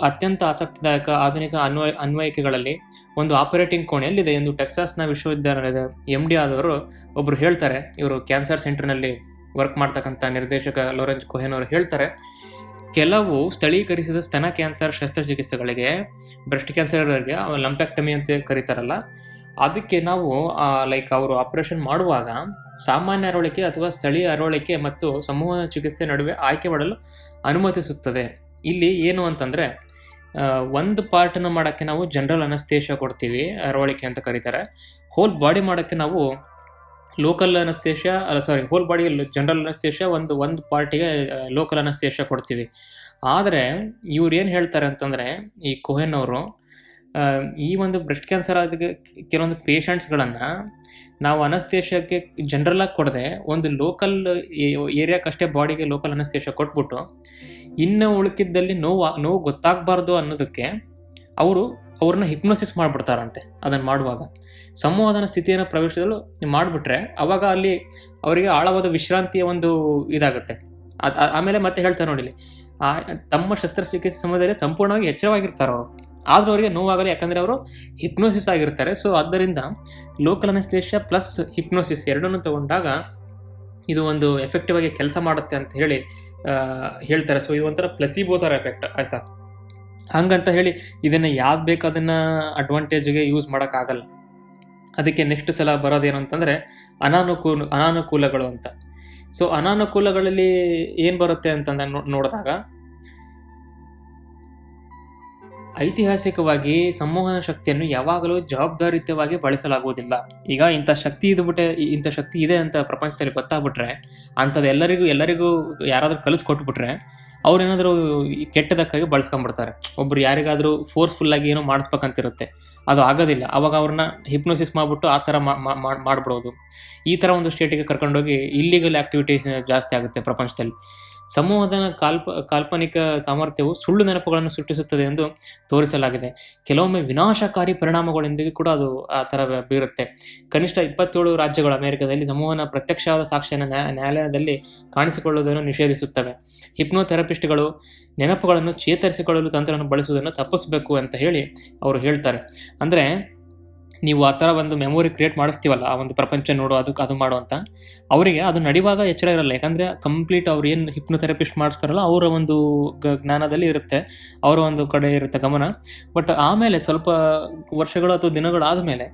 ಅತ್ಯಂತ ಆಸಕ್ತಿದಾಯಕ ಆಧುನಿಕ ಅನ್ವಯ, ಅನ್ವಯಿಕೆಗಳಲ್ಲಿ ಒಂದು ಆಪರೇಟಿಂಗ್ ಕೋಣೆಯಲ್ಲಿದೆ ಎಂದು ಟೆಕ್ಸಾಸ್ನ ವಿಶ್ವವಿದ್ಯಾಲಯದ ಎಂ ಡಿ ಆದವರು ಒಬ್ಬರು ಹೇಳ್ತಾರೆ. ಇವರು ಕ್ಯಾನ್ಸರ್ ಸೆಂಟರ್ನಲ್ಲಿ ವರ್ಕ್ ಮಾಡ್ತಕ್ಕಂಥ ನಿರ್ದೇಶಕ ಲೋರೆನ್ಸ್ ಕೊಹೆನ್ ಅವರು ಹೇಳ್ತಾರೆ. ಕೆಲವು ಸ್ಥಳೀಕರಿಸಿದ ಸ್ತನ ಕ್ಯಾನ್ಸರ್ ಶಸ್ತ್ರಚಿಕಿತ್ಸೆಗಳಿಗೆ, ಬ್ರೆಸ್ಟ್ ಕ್ಯಾನ್ಸರ್ಗೆ ಲಂಪ್ಯಾಕ್ಟಮಿ ಅಂತ ಕರೀತಾರಲ್ಲ, ಅದಕ್ಕೆ ನಾವು ಲೈಕ್ ಅವರು ಆಪರೇಷನ್ ಮಾಡುವಾಗ ಸಾಮಾನ್ಯ ಅರವಳಿಕೆ ಅಥವಾ ಸ್ಥಳೀಯ ಅರವಳಿಕೆ ಮತ್ತು ಸಮೂಹ ಚಿಕಿತ್ಸೆ ನಡುವೆ ಆಯ್ಕೆ ಮಾಡಲು ಅನುಮತಿಸುತ್ತದೆ. ಇಲ್ಲಿ ಏನು ಅಂತಂದರೆ ಒಂದು ಪಾರ್ಟನ್ನು ಮಾಡೋಕ್ಕೆ ನಾವು ಜನರಲ್ ಅನಸ್ತೇಶ ಕೊಡ್ತೀವಿ, ಅರವಳಿಕೆ ಅಂತ ಕರೀತಾರೆ. ಹೋಲ್ ಬಾಡಿ ಮಾಡೋಕ್ಕೆ ನಾವು ಲೋಕಲ್ ಅನಸ್ತೇಶ ಅಲ್ಲ sorry whole body general anaesthesia ಒಂದು ಒಂದು ಪಾರ್ಟಿಗೆ ಲೋಕಲ್ ಅನಸ್ತೇಶ ಕೊಡ್ತೀವಿ. ಆದರೆ, ಇವ್ರು ಏನು ಹೇಳ್ತಾರೆ ಅಂತಂದರೆ, ಈ ಕೊಹೆನ್ ಅವರು ಈ ಒಂದು ಬ್ರೆಸ್ಟ್ ಕ್ಯಾನ್ಸರ್ ಆದ ಕೆಲವೊಂದು ಪೇಷಂಟ್ಸ್ಗಳನ್ನು ನಾವು ಅನಸ್ತೇಷಕ್ಕೆ ಜನರಲಾಗಿ ಕೊಡದೆ, ಒಂದು ಲೋಕಲ್ ಏರಿಯಾಕ್ಕಷ್ಟೇ ಬಾಡಿಗೆ ಲೋಕಲ್ ಅನಸ್ತೇಷ ಕೊಟ್ಬಿಟ್ಟು, ಇನ್ನು ಉಳುಕಿದ್ದಲ್ಲಿ ನೋವು ನೋವು ಗೊತ್ತಾಗಬಾರ್ದು ಅನ್ನೋದಕ್ಕೆ, ಅವರು ಅವ್ರನ್ನ ಹಿಪ್ನೋಸಿಸ್ ಮಾಡಿಬಿಡ್ತಾರಂತೆ, ಅದನ್ನು ಮಾಡುವಾಗ. ಸಂವಾದನ ಸ್ಥಿತಿಯನ್ನು ಪ್ರವೇಶಿಸಲು ಮಾಡಿಬಿಟ್ರೆ, ಅವಾಗ ಅಲ್ಲಿ ಅವರಿಗೆ ಆಳವಾದ ವಿಶ್ರಾಂತಿಯ ಒಂದು ಇದಾಗುತ್ತೆ. ಅದು ಆಮೇಲೆ ಮತ್ತೆ ಹೇಳ್ತಾರೆ ನೋಡಿಲಿ ಆ, ತಮ್ಮ ಶಸ್ತ್ರಚಿಕಿತ್ಸೆ ಸಮಯದಲ್ಲಿ ಸಂಪೂರ್ಣವಾಗಿ ಎಚ್ಚರವಾಗಿರ್ತಾರೆ ಅವರು ಆದರೂ ಅವರಿಗೆ ನೋವಾಗಲಿ, ಯಾಕಂದರೆ ಅವರು ಹಿಪ್ನೋಸಿಸ್ ಆಗಿರ್ತಾರೆ. ಸೊ ಆದ್ದರಿಂದ ಲೋಕಲ್ ಅನಸ್ತೇಷ ಪ್ಲಸ್ ಹಿಪ್ನೋಸಿಸ್ ಎರಡನ್ನು ತಗೊಂಡಾಗ ಇದು ಒಂದು ಎಫೆಕ್ಟಿವ್ ಆಗಿ ಕೆಲಸ ಮಾಡುತ್ತೆ ಅಂತ ಹೇಳಿ ಹೇಳ್ತಾರೆ. ಸೊ ಇದು ಒಂಥರ ಪ್ಲಸಿಬೋ ಥರ ಎಫೆಕ್ಟ್ ಆಯ್ತಾ? ಹಂಗಂತ ಹೇಳಿ ಇದನ್ನು ಯಾವ್ದು ಬೇಕು ಅದನ್ನು ಅಡ್ವಾಂಟೇಜ್ಗೆ ಯೂಸ್ ಮಾಡೋಕ್ಕಾಗಲ್ಲ ಅದಕ್ಕೆ ನೆಕ್ಸ್ಟ್ ಸಲ ಬರೋದೇನು ಅಂತಂದರೆ ಅನಾನುಕೂಲ, ಅನಾನುಕೂಲಗಳು ಅಂತ. ಸೊ ಅನಾನುಕೂಲಗಳಲ್ಲಿ ಏನು ಬರುತ್ತೆ ಅಂತಂದ ನೋಡಿದಾಗ ಐತಿಹಾಸಿಕವಾಗಿ ಸಂವಹನ ಶಕ್ತಿಯನ್ನು ಯಾವಾಗಲೂ ಜವಾಬ್ದಾರಿಯುತವಾಗಿ ಬಳಸಲಾಗುವುದಿಲ್ಲ. ಈಗ ಇಂಥ ಶಕ್ತಿ ಇದ್ಬಿಟ್ಟೆ, ಇಂಥ ಶಕ್ತಿ ಇದೆ ಅಂತ ಪ್ರಪಂಚದಲ್ಲಿ ಗೊತ್ತಾಗ್ಬಿಟ್ರೆ ಅಂಥದ್ದು ಎಲ್ಲರಿಗೂ ಎಲ್ಲರಿಗೂ ಯಾರಾದರೂ ಕಲಿಸ್ಕೊಟ್ಬಿಟ್ರೆ ಅವ್ರೇನಾದರೂ ಕೆಟ್ಟದಕ್ಕಾಗಿ ಬಳಸ್ಕೊಂಡ್ಬಿಡ್ತಾರೆ ಒಬ್ರು ಯಾರಿಗಾದರೂ ಫೋರ್ಸ್ಫುಲ್ಲಾಗಿ ಏನೋ ಮಾಡಿಸ್ಬೇಕಂತಿರುತ್ತೆ. ಅದು ಆಗೋದಿಲ್ಲ. ಅವಾಗ ಅವ್ರನ್ನ ಹಿಪ್ನೋಸಿಸ್ ಮಾಡಿಬಿಟ್ಟು ಆ ಥರ ಮಾಡ್ಬಿಡೋದು. ಈ ಥರ ಒಂದು ಸ್ಟೇಟಿಗೆ ಕರ್ಕೊಂಡೋಗಿ ಇಲ್ಲಿಗಲ್ ಆ್ಯಕ್ಟಿವಿಟಿ ಜಾಸ್ತಿ ಆಗುತ್ತೆ ಪ್ರಪಂಚದಲ್ಲಿ. ಸಮೂಹದ ಕಾಲ್ಪ, ಕಾಲ್ಪನಿಕ ಸಾಮರ್ಥ್ಯವು ಸುಳ್ಳು ನೆನಪುಗಳನ್ನು ಸೃಷ್ಟಿಸುತ್ತದೆ ಎಂದು ತೋರಿಸಲಾಗಿದೆ. ಕೆಲವೊಮ್ಮೆ ವಿನಾಶಕಾರಿ ಪರಿಣಾಮಗಳೊಂದಿಗೆ ಕೂಡ ಅದು ಆ ಥರ ಬೀರುತ್ತೆ. ಕನಿಷ್ಠ ಇಪ್ಪತ್ತೇಳು ರಾಜ್ಯಗಳು ಅಮೆರಿಕದಲ್ಲಿ ಸಮೂಹನ ಪ್ರತ್ಯಕ್ಷವಾದ ಸಾಕ್ಷ್ಯನ ನ್ಯಾ- ನ್ಯಾಯಾಲಯದಲ್ಲಿ ಕಾಣಿಸಿಕೊಳ್ಳುವುದನ್ನು ನಿಷೇಧಿಸುತ್ತವೆ. ಹಿಪ್ನೋಥೆರಪಿಸ್ಟ್ಗಳು ನೆನಪುಗಳನ್ನು ಚೇತರಿಸಿಕೊಳ್ಳಲು ತಂತ್ರವನ್ನು ಬಳಸುವುದನ್ನು ತಪ್ಪಿಸಬೇಕು ಅಂತ ಹೇಳಿ ಅವರು ಹೇಳ್ತಾರೆ. ಅಂದರೆ ನೀವು ಆ ಥರ ಒಂದು ಮೆಮೊರಿ ಕ್ರಿಯೇಟ್ ಮಾಡಿಸ್ತೀವಲ್ಲ, ಆ ಒಂದು ಪ್ರಪಂಚ ನೋಡು ಅದಕ್ಕೆ ಅದು ಮಾಡು ಅಂತ, ಅವರಿಗೆ ಅದು ನಡಿವಾಗ ಎಚ್ಚರ ಇರಲ್ಲ. ಯಾಕಂದರೆ ಕಂಪ್ಲೀಟ್ ಅವ್ರು ಏನು ಹಿಪ್ನೋಥೆರಪಿಸ್ಟ್ ಮಾಡಿಸ್ತಾರಲ್ಲ, ಅವರ ಒಂದು ಜ್ಞಾನದಲ್ಲಿ ಇರುತ್ತೆ, ಅವರ ಒಂದು ಕಡೆ ಇರುತ್ತೆ ಗಮನ. ಬಟ್ ಆಮೇಲೆ ಸ್ವಲ್ಪ ವರ್ಷಗಳು ಅಥವಾ ದಿನಗಳು ಆದಮೇಲೆ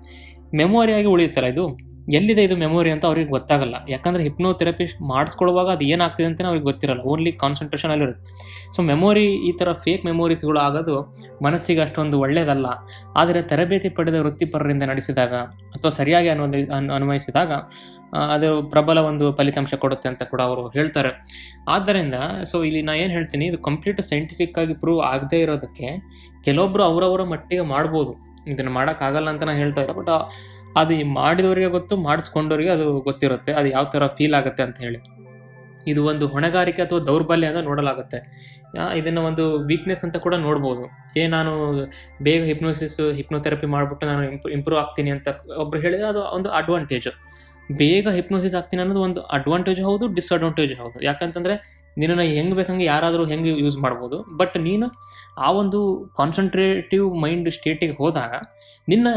ಮೆಮೊರಿಯಾಗಿ ಉಳಿಯುತ್ತಲ್ಲ ಇದು? ಎಲ್ಲಿದೆ ಇದು ಮೆಮೊರಿ ಅಂತ ಅವ್ರಿಗೆ ಗೊತ್ತಾಗಲ್ಲ. ಯಾಕಂದರೆ ಹಿಪ್ನೋಥೆರಪಿಸ್ಟ್ ಮಾಡಿಸ್ಕೊಳ್ಳುವಾಗ ಅದು ಏನಾಗ್ತಿದೆ ಅಂತ ಅವ್ರಿಗೆ ಗೊತ್ತಿರಲ್ಲ. ಓನ್ಲಿ ಕಾನ್ಸಂಟ್ರೇಷನ್ ಅಲ್ಲಿರುತ್ತೆ. ಸೊ ಮೆಮೊರಿ ಈ ಥರ ಫೇಕ್ ಮೆಮೊರೀಸ್ಗಳು ಆಗೋದು ಮನಸ್ಸಿಗೆ ಅಷ್ಟೊಂದು ಒಳ್ಳೆಯದಲ್ಲ ಆದರೆ ತರಬೇತಿ ಪಡೆದ ವೃತ್ತಿಪರರಿಂದ ನಡೆಸಿದಾಗ ಅಥವಾ ಸರಿಯಾಗಿ ಅನ್ವಯ ಅನ್- ಅನ್ವಯಿಸಿದಾಗ ಅದು ಪ್ರಬಲ ಒಂದು ಫಲಿತಾಂಶ ಕೊಡುತ್ತೆ ಅಂತ ಕೂಡ ಅವರು ಹೇಳ್ತಾರೆ. ಆದ್ದರಿಂದ ಸೊ ಇಲ್ಲಿ ನಾನು ಏನು ಹೇಳ್ತೀನಿ, ಇದು ಕಂಪ್ಲೀಟ್ ಸೈಂಟಿಫಿಕ್ ಆಗಿ ಪ್ರೂವ್ ಆಗದೇ ಇರೋದಕ್ಕೆ ಕೆಲವೊಬ್ಬರು ಅವರವರ ಮಟ್ಟಿಗೆ ಮಾಡ್ಬೋದು. ಇದನ್ನು ಮಾಡೋಕ್ಕಾಗಲ್ಲ ಅಂತ ನಾನು ಹೇಳ್ತಾ ಇಲ್ಲ ಬಟ್ ಅದು ಮಾಡಿದವರಿಗೆ ಗೊತ್ತು, ಮಾಡಿಸ್ಕೊಂಡವರಿಗೆ ಅದು ಗೊತ್ತಿರುತ್ತೆ, ಅದು ಯಾವ ಥರ ಫೀಲ್ ಆಗುತ್ತೆ ಅಂತ ಹೇಳಿ. ಇದು ಒಂದು ಹೊಣೆಗಾರಿಕೆ ಅಥವಾ ದೌರ್ಬಲ್ಯ ಅಂತ ನೋಡಲಾಗುತ್ತೆ. ಇದನ್ನು ಒಂದು ವೀಕ್ನೆಸ್ ಅಂತ ಕೂಡ ನೋಡ್ಬೋದು. ಏ, ನಾನು ಬೇಗ ಹಿಪ್ನೋಸಿಸ್ ಹಿಪ್ನೋಥೆರಪಿ ಮಾಡಿಬಿಟ್ಟು ನಾನು ಇಂಪ್ರೂ ಇಂಪ್ರೂವ್ ಆಗ್ತೀನಿ ಅಂತ ಒಬ್ರು ಹೇಳಿದ್ರೆ ಅದು ಒಂದು ಅಡ್ವಾಂಟೇಜ್ ಬೇಗ ಹಿಪ್ನೋಸಿಸ್ ಆಗ್ತೀನಿ ಅನ್ನೋದು ಒಂದು ಅಡ್ವಾಂಟೇಜ್ ಹೌದು ಡಿಸ್ಅಡ್ವಾಂಟೇಜ್ ಹೌದು. ಯಾಕಂತಂದರೆ ನಿನ್ನನ್ನು ಹೆಂಗೆ ಬೇಕಂಗೆ ಯಾರಾದರೂ ಹೆಂಗೆ ಯೂಸ್ ಮಾಡ್ಬೋದು. ಬಟ್ ನೀನು ಆ ಒಂದು ಕಾನ್ಸಂಟ್ರೇಟಿವ್ ಮೈಂಡ್ ಸ್ಟೇಟಿಗೆ ಹೋದಾಗ ನಿನ್ನ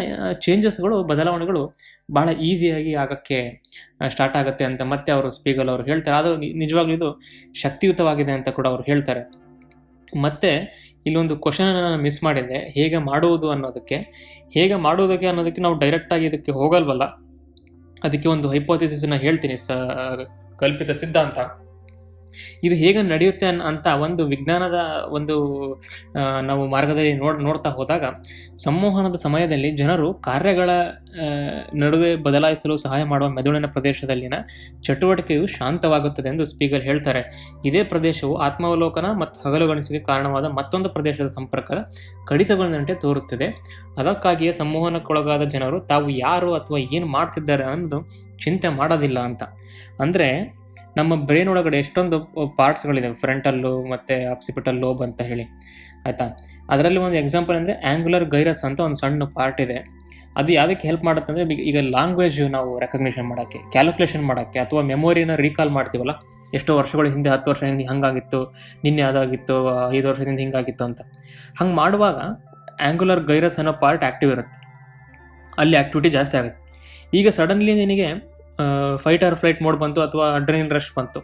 ಚೇಂಜಸ್ಗಳು ಬದಲಾವಣೆಗಳು ಭಾಳ ಈಸಿಯಾಗಿ ಆಗೋಕ್ಕೆ ಸ್ಟಾರ್ಟ್ ಆಗುತ್ತೆ ಅಂತ ಮತ್ತೆ ಅವರು ಸ್ಪೀಗಲ್ ಅವರು ಹೇಳ್ತಾರೆ. ಅದು ನಿಜವಾಗ್ಲೂ ಇದು ಶಕ್ತಿಯುತವಾಗಿದೆ ಅಂತ ಕೂಡ ಅವರು ಹೇಳ್ತಾರೆ. ಮತ್ತೆ ಇಲ್ಲೊಂದು ಕ್ವಶನ್ ನಾನು ಮಿಸ್ ಮಾಡಿದ್ದೆ. ಹೇಗೆ ಮಾಡುವುದು ಅನ್ನೋದಕ್ಕೆ. ಹೇಗೆ ಮಾಡುವುದಕ್ಕೆ ಅನ್ನೋದಕ್ಕೆ ನಾವು ಡೈರೆಕ್ಟಾಗಿ ಇದಕ್ಕೆ ಹೋಗಲ್ವಲ್ಲ? ಅದಕ್ಕೆ ಒಂದು ಹೈಪೋಥಿಸಿಸ್ನ ಹೇಳ್ತೀನಿ ಸ, ಕಲ್ಪಿತ ಸಿದ್ಧಾಂತ. ಇದು ಹೇಗೆ ನಡೆಯುತ್ತೆ ಅಂತ ಒಂದು ವಿಜ್ಞಾನದ ಒಂದು ನಾವು ಮಾರ್ಗದಲ್ಲಿ ನೋಡ್, ನೋಡ್ತಾ ಹೋದಾಗ ಸಂವಹನದ ಸಮಯದಲ್ಲಿ ಜನರು ಕಾರ್ಯಗಳ ನಡುವೆ ಬದಲಾಯಿಸಲು ಸಹಾಯ ಮಾಡುವ ಮೆದುಳಿನ ಪ್ರದೇಶದಲ್ಲಿನ ಚಟುವಟಿಕೆಯು ಶಾಂತವಾಗುತ್ತದೆ ಎಂದು ಸ್ಪೀಕರ್ ಹೇಳ್ತಾರೆ. ಇದೇ ಪ್ರದೇಶವು ಆತ್ಮಾವಲೋಕನ ಮತ್ತು ಹಗಲುಗಣಿಸಿಗೆ ಕಾರಣವಾದ ಮತ್ತೊಂದು ಪ್ರದೇಶದ ಸಂಪರ್ಕದ ಕಡಿತಗೊಂಡಂತೆ ತೋರುತ್ತದೆ. ಅದಕ್ಕಾಗಿಯೇ ಸಂವಹನಕ್ಕೊಳಗಾದ ಜನರು ತಾವು ಯಾರು ಅಥವಾ ಏನು ಮಾಡ್ತಿದ್ದಾರೆ ಅನ್ನೋದು ಚಿಂತೆ ಮಾಡೋದಿಲ್ಲ ಅಂತ. ಅಂದರೆ ನಮ್ಮ ಬ್ರೈನ್ ಒಳಗಡೆ ಎಷ್ಟೊಂದು ಪಾರ್ಟ್ಸ್ಗಳಿದೆ ಫ್ರಂಟಲ್ಲು ಮತ್ತು ಆಕ್ಸಿಪಿಟಲ್ ಲೋಬ್ ಅಂತ ಹೇಳಿ, ಆಯಿತಾ? ಅದರಲ್ಲಿ ಒಂದು ಎಕ್ಸಾಂಪಲ್ ಅಂದರೆ ಆ್ಯಂಗುಲರ್ ಗೈರಸ್ ಅಂತ ಒಂದು ಸಣ್ಣ ಪಾರ್ಟ್ ಇದೆ. ಅದು ಯಾವುದಕ್ಕೆ ಹೆಲ್ಪ್ ಮಾಡುತ್ತೆ ಅಂದರೆ, ಈಗ ಲ್ಯಾಂಗ್ವೇಜ್ ನಾವು ರೆಕಗ್ನಿಷನ್ ಮಾಡೋಕ್ಕೆ ಕ್ಯಾಲ್ಕುಲೇಷನ್ ಮಾಡೋಕ್ಕೆ, ಅಥವಾ ಮೆಮೊರಿನ ರೀಕಾಲ್ ಮಾಡ್ತೀವಲ್ಲ? ಎಷ್ಟೋ ವರ್ಷಗಳ ಹಿಂದೆ, ಹತ್ತು ವರ್ಷ ಹಿಂದೆ ಹಂಗಾಗಿತ್ತು, ನಿನ್ನೆ ಅದಾಗಿತ್ತು ಐದು ವರ್ಷದಿಂದ ಹಿಂಗಾಗಿತ್ತು ಅಂತ. ಹಂಗೆ ಮಾಡುವಾಗ ಆ್ಯಂಗುಲರ್ ಗೈರಸ್ ಅನ್ನೋ ಪಾರ್ಟ್ ಆ್ಯಕ್ಟಿವ್ ಇರುತ್ತೆ. ಅಲ್ಲಿ ಆ್ಯಕ್ಟಿವಿಟಿ ಜಾಸ್ತಿ ಆಗುತ್ತೆ. ಈಗ ಸಡನ್ಲಿ ನಿನಗೆ ಫೈಟ್ ಆರ್ ಫ್ಲೈಟ್ ಮೋಡ್ ಬಂತು ಅಥವಾ ಅಡ್ರಿನ್ ರಶ್ ಬಂತು.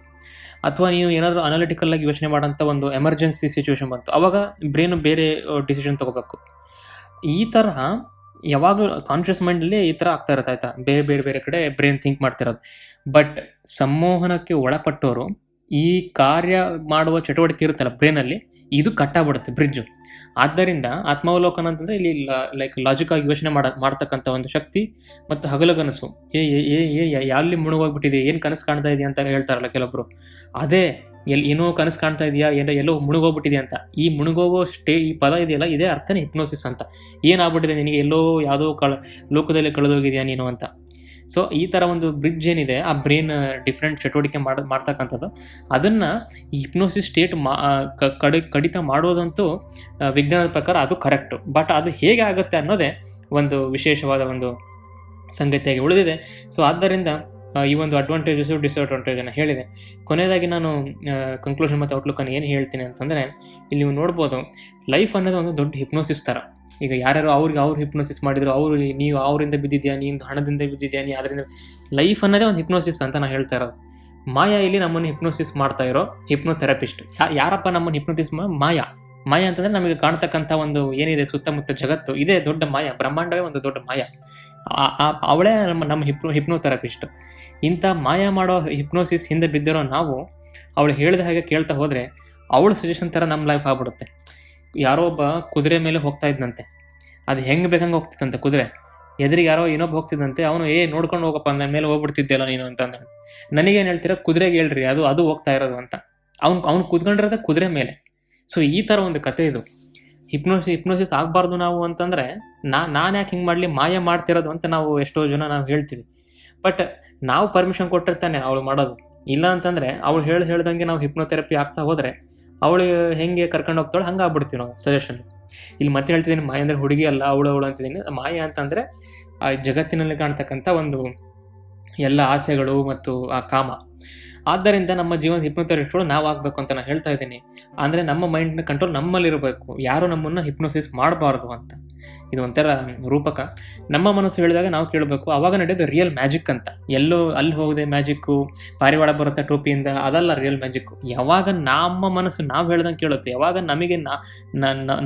ಅಥವಾ ನೀವು ಏನಾದರೂ ಅನಾಲಿಟಿಕಲ್ ಆಗಿ ಯೋಚನೆ ಮಾಡೋಂಥ ಒಂದು ಎಮರ್ಜೆನ್ಸಿ ಸಿಚುವೇಶನ್ ಬಂತು. ಅವಾಗ ಬ್ರೈನ್ ಬೇರೆ ಡಿಸಿಷನ್ ತೊಗೋಬೇಕು. ಈ ತರಹ ಯಾವಾಗಲೂ ಕಾನ್ಷಿಯಸ್ ಮೈಂಡಲ್ಲಿ ಈ ಥರ ಆಗ್ತಾ ಇರುತ್ತೆ ಆಯ್ತಾ? ಬೇರೆ ಬೇರೆ ಬೇರೆ ಕಡೆ ಬ್ರೈನ್ ಥಿಂಕ್ ಮಾಡ್ತಿರೋದು. ಬಟ್ ಸಂಮೋಹನಕ್ಕೆ ಒಳಪಟ್ಟವರು ಈ ಕಾರ್ಯ ಮಾಡುವ ಚಟುವಟಿಕೆ ಇರುತ್ತಲ್ಲ ಬ್ರೈನಲ್ಲಿ ಇದು ಕಟ್ಟಾಗ್ಬಿಡುತ್ತೆ ಬ್ರಿಡ್ಜು ಆದ್ದರಿಂದ ಆತ್ಮಾವಲೋಕನ ಅಂತಂದರೆ ಇಲ್ಲಿ ಲೈಕ್ ಲಾಜಿಕ್ ಆಗಿ ಯೋಚನೆ ಮಾಡ, ಮಾಡ್ತಕ್ಕಂಥ ಒಂದು ಶಕ್ತಿ ಮತ್ತು ಹಗಲು ಕನಸು ಏ ಏ ಏ ಎಲ್ಲಿ ಮುಳುಗೋಗ್ಬಿಟ್ಟಿದೆ, ಏನು ಕನಸು ಕಾಣ್ತಾ ಇದೆಯಾ ಅಂತ ಹೇಳ್ತಾರಲ್ಲ ಕೆಲವೊಬ್ರು ಅದೇ ಎಲ್ಲಿ ಏನೋ ಕನಸು ಕಾಣ್ತಾ ಇದೆಯಾ, ಏನೋ, ಎಲ್ಲೋ ಮುಳುಗೋಗ್ಬಿಟ್ಟಿದೆ ಅಂತ. ಈ ಮುಳುಗೋಗೋ ಸ್ಟೇ, ಈ ಪದ ಇದೆಯಲ್ಲ, ಇದೇ ಅರ್ಥನೇ ಹಿಪ್ನೋಸಿಸ್ ಅಂತ. ಏನಾಗ್ಬಿಟ್ಟಿದೆ ನಿನಗೆ, ಎಲ್ಲೋ ಯಾವುದೋ ಕಳ, ಲೋಕದಲ್ಲಿ ಕಳೆದೋಗಿದೆಯಾ ನೀನು ಅಂತ. ಸೊ ಈ ಥರ ಒಂದು ಬ್ರಿಡ್ಜ್ ಏನಿದೆ, ಆ ಬ್ರೈನ್ ಡಿಫ್ರೆಂಟ್ ಚಟುವಟಿಕೆ ಮಾಡ, ಮಾಡ್ತಕ್ಕಂಥದ್ದು. ಅದನ್ನು ಈ ಹಿಪ್ನೋಸಿಸ್ ಸ್ಟೇಟ್ ಮಾ ಕಡಿ, ಕಡಿತ ಮಾಡೋದಂತೂ ವಿಜ್ಞಾನದ ಪ್ರಕಾರ ಅದು ಕರೆಕ್ಟು ಬಟ್ ಅದು ಹೇಗೆ ಆಗುತ್ತೆ ಅನ್ನೋದೇ ಒಂದು ವಿಶೇಷವಾದ ಒಂದು ಸಂಗತಿಯಾಗಿ ಉಳಿದಿದೆ. ಸೊ ಆದ್ದರಿಂದ ಈ ಒಂದು ಅಡ್ವಾಂಟೇಜಸ್ಸು ಡಿಸ್ಅಡ್ವಾಂಟೇಜನ್ನು ಹೇಳಿದೆ. ಕೊನೆಯದಾಗಿ ನಾನು ಕಂಕ್ಲೂಷನ್ ಮತ್ತು ಔಟ್ಲುಕ್ಕನ್ನು ಏನು ಹೇಳ್ತೀನಿ ಅಂತಂದರೆ, ಇಲ್ಲಿ ನೀವು ನೋಡ್ಬೋದು ಲೈಫ್ ಅನ್ನೋದು ಒಂದು ದೊಡ್ಡ ಹಿಪ್ನೋಸಿಸ್ ಥರ ಈಗ ಯಾರ್ಯಾರು ಅವ್ರಿಗೆ ಅವ್ರು ಹಿಪ್ನೋಸಿಸ್ ಮಾಡಿದ್ರು, ಅವರು ನೀವು ಅವರಿಂದ ಬಿದ್ದಿದ್ಯಾ ನೀನು ಹಣದಿಂದ ಬಿದ್ದಿದ್ಯಾ, ನೀ ಅದರಿಂದ ಲೈಫ್ ಅನ್ನೋದೇ ಒಂದು ಹಿಪ್ನೋಸಿಸ್ ಅಂತ ನಾನು ಹೇಳ್ತಾ ಇರೋದು. ಮಾಯಾ ಇಲ್ಲಿ ನಮ್ಮನ್ನು ಹಿಪ್ನೋಸಿಸ್ ಮಾಡ್ತಾ ಇರೋ ಹಿಪ್ನೋಥೆರಪಿಸ್ಟ್ ಯಾರಪ್ಪ ನಮ್ಮನ್ನು ಹಿಪ್ನೋಸಿಸ್ ಮಾಯಾ? ಮಾಯಾ ಅಂತಂದ್ರೆ ನಮಗೆ ಕಾಣ್ತಕ್ಕಂಥ ಒಂದು ಏನಿದೆ, ಸುತ್ತಮುತ್ತ ಜಗತ್ತು. ಇದೇ ದೊಡ್ಡ ಮಾಯಾ, ಬ್ರಹ್ಮಾಂಡವೇ ಒಂದು ದೊಡ್ಡ ಮಾಯಾ. ಅವಳೇ ನಮ್ಮ ನಮ್ಮ ಹಿಪ್ನೋ ಹಿಪ್ನೋಥೆರಪಿಸ್ಟ್ ಇಂಥ ಮಾಯಾ ಮಾಡೋ ಹಿಪ್ನೋಸಿಸ್ ಹಿಂದೆ ಬಿದ್ದಿರೋ ನಾವು, ಅವಳು ಹೇಳಿದ ಹಾಗೆ ಕೇಳ್ತಾ ಹೋದರೆ, ಅವಳು ಸಜೆಷನ್ ಥರ ನಮ್ಮ ಲೈಫ್ ಆಗ್ಬಿಡುತ್ತೆ. ಯಾರೋ ಒಬ್ಬ ಕುದುರೆ ಮೇಲೆ ಹೋಗ್ತಾ ಇದ್ದಂತೆ ಅದು ಹೆಂಗೆ ಬೇಕಂಗೆ ಹೋಗ್ತಿತ್ತಂತೆ ಕುದುರೆ? ಎದುರಿಗೆ ಯಾರೋ ಇನ್ನೊಬ್ಬ ಹೋಗ್ತಿದ್ದಂತೆ ಅವನು, ಏ, ನೋಡ್ಕೊಂಡು ಹೋಗಪ್ಪ ನನ್ನ ಮೇಲೆ ಹೋಗ್ಬಿಡ್ತಿದ್ದೆಲ್ಲ ನೀನು ಅಂತಂದ್ರೆ ನನಗೇನು ಹೇಳ್ತೀರ, ಕುದುರೆಗೆ ಹೇಳ್ರಿ, ಅದು ಅದು ಹೋಗ್ತಾ ಇರೋದು ಅಂತ. ಅವ್ನು ಅವ್ನು ಕುತ್ಕೊಂಡಿರೋದ ಕುದುರೆ ಮೇಲೆ. ಸೊ ಈ ಥರ ಒಂದು ಕತೆ ಇದು. ಹಿಪ್ನೋಸಿಸ್ ಹಿಪ್ನೋಸಿಸ್ ಆಗಬಾರ್ದು ನಾವು ಅಂತಂದರೆ, ನಾ, ನಾನು ಯಾಕೆ ಹಿಂಗೆ ಮಾಡಲಿ, ಮಾಯ ಮಾಡ್ತಿರೋದು ಅಂತ ನಾವು ಎಷ್ಟೋ ಜನ ನಾವು ಹೇಳ್ತೀವಿ. ಬಟ್ ನಾವು ಪರ್ಮಿಷನ್ ಕೊಟ್ಟಿರ್ತಾನೆ ಅವಳು ಮಾಡೋದು. ಇಲ್ಲ ಅಂತಂದರೆ, ಅವಳು ಹೇಳಿ, ಹೇಳ್ದಂಗೆ ನಾವು ಹಿಪ್ನೋಥೆರಪಿ ಆಗ್ತಾ ಹೋದರೆ ಅವಳು ಹೆಂಗೆ ಕರ್ಕೊಂಡು ಹೋಗ್ತಾಳೆ ಹಂಗೆ ಆಗ್ಬಿಡ್ತೀವಿ ನಾವು ಸಜೆಷನ್ ಇಲ್ಲಿ ಮತ್ತೆ ಹೇಳ್ತಿದ್ದೀನಿ, ಮಾಯ ಅಂದರೆ ಹುಡುಗಿ ಅಲ್ಲ, ಅವಳು ಅವಳು ಅಂತಿದ್ದೀನಿ. ಮಾಯ ಅಂತಂದರೆ ಆ ಜಗತ್ತಿನಲ್ಲಿ ಕಾಣ್ತಕ್ಕಂಥ ಒಂದು ಎಲ್ಲ ಆಸೆಗಳು ಮತ್ತು ಆ ಕಾಮ. ಆದ್ದರಿಂದ ನಮ್ಮ ಜೀವನದ ಹಿಪ್ನೋಥೆರಪಿಸ್ಟ್ಗಳು ನಾವು ಆಗಬೇಕು ಅಂತ ನಾನು ಹೇಳ್ತಾ ಇದ್ದೀನಿ. ಅಂದರೆ ನಮ್ಮ ಮೈಂಡ್ನ ಕಂಟ್ರೋಲ್ ನಮ್ಮಲ್ಲಿರಬೇಕು. ಯಾರು ನಮ್ಮನ್ನು ಹಿಪ್ನೋಸಿಸ್ ಮಾಡಬಾರ್ದು ಅಂತ. ಇದು ಒಂಥರ ರೂಪಕ. ನಮ್ಮ ಮನಸ್ಸು ಹೇಳಿದಾಗ ನಾವು ಕೇಳಬೇಕು, ಅವಾಗ ನಡೆಯೋದು ರಿಯಲ್ ಮ್ಯಾಜಿಕ್ ಅಂತ. ಎಲ್ಲೋ ಅಲ್ಲಿ ಹೋಗದೆ ಮ್ಯಾಜಿಕ್ಕು ಪಾರಿವಾಳ ಬರುತ್ತೆ ಟೋಪಿಯಿಂದ, ಅದಲ್ಲ ರಿಯಲ್ ಮ್ಯಾಜಿಕ್ಕು ಯಾವಾಗ ನಮ್ಮ ಮನಸ್ಸು ನಾವು ಹೇಳ್ದಂಗೆ ಕೇಳುತ್ತೆ, ಯಾವಾಗ ನಮಗೆ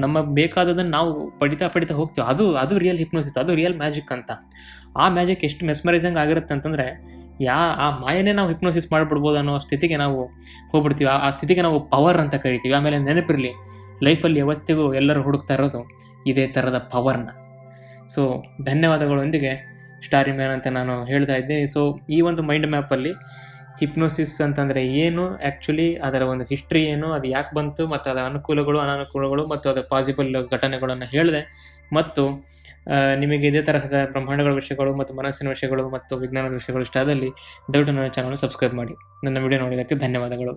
ನಮ್ಮ ಬೇಕಾದದನ್ನು ನಾವು ಪಡಿತಾ ಪಡಿತಾ ಹೋಗ್ತೀವಿ, ಅದು ಅದು ರಿಯಲ್ ಹಿಪ್ನೋಸಿಸ್ ಅದು ರಿಯಲ್ ಮ್ಯಾಜಿಕ್ ಅಂತ. ಆ ಮ್ಯಾಜಿಕ್ ಎಷ್ಟು ಮೆಸ್ಮರೈಸಿಂಗ್ ಆಗಿರುತ್ತೆ ಅಂತಂದರೆ, ಯಾ, ಆ ಮಾಯನೇ ನಾವು ಹಿಪ್ನೋಸಿಸ್ ಮಾಡಿಬಿಡ್ಬೋದು ಅನ್ನೋ ಸ್ಥಿತಿಗೆ ನಾವು ಹೋಗ್ಬಿಡ್ತೀವಿ. ಆ ಸ್ಥಿತಿಗೆ ನಾವು ಪವರ್ ಅಂತ ಕರಿತೀವಿ. ಆಮೇಲೆ ನೆನಪಿರಲಿ ಲೈಫಲ್ಲಿ ಯಾವತ್ತಿಗೂ ಎಲ್ಲರೂ ಹುಡುಕ್ತಾ ಇರೋದು ಇದೇ ಥರದ ಪವರ್ನ. ಸೊ ಧನ್ಯವಾದಗಳೊಂದಿಗೆ ಸ್ಟಾರಿ ಮ್ಯಾನ್ ಅಂತ ನಾನು ಹೇಳ್ತಾ ಇದ್ದೀನಿ. ಸೊ ಈ ಒಂದು ಮೈಂಡ್ ಮ್ಯಾಪಲ್ಲಿ ಹಿಪ್ನೋಸಿಸ್ ಅಂತಂದರೆ ಏನು? ಆ್ಯಕ್ಚುಲಿ ಅದರ ಒಂದು ಹಿಸ್ಟ್ರಿ ಏನು? ಅದು ಯಾಕೆ ಬಂತು? ಮತ್ತು ಅದರ ಅನುಕೂಲಗಳು, ಅನಾನುಕೂಲಗಳು ಮತ್ತು ಅದರ ಪಾಸಿಬಲ್ ಘಟನೆಗಳನ್ನು ಹೇಳಿದೆ. ಮತ್ತು ನಿಮಗೆ ಇದೇ ತರಹದ ಬ್ರಹ್ಮಾಂಡಗಳ ವಿಷಯಗಳು ಮತ್ತು ಮನಸ್ಸಿನ ವಿಷಯಗಳು ಮತ್ತು ವಿಜ್ಞಾನದ ವಿಷಯಗಳು ಇಷ್ಟ ಆದಲ್ಲಿ ದಯವಿಟ್ಟು ನನ್ನ ಚಾನಲ್ ಸಬ್ಸ್ಕ್ರೈಬ್ ಮಾಡಿ. ನನ್ನ ವಿಡಿಯೋ ನೋಡಿದ್ದಕ್ಕೆ ಧನ್ಯವಾದಗಳು.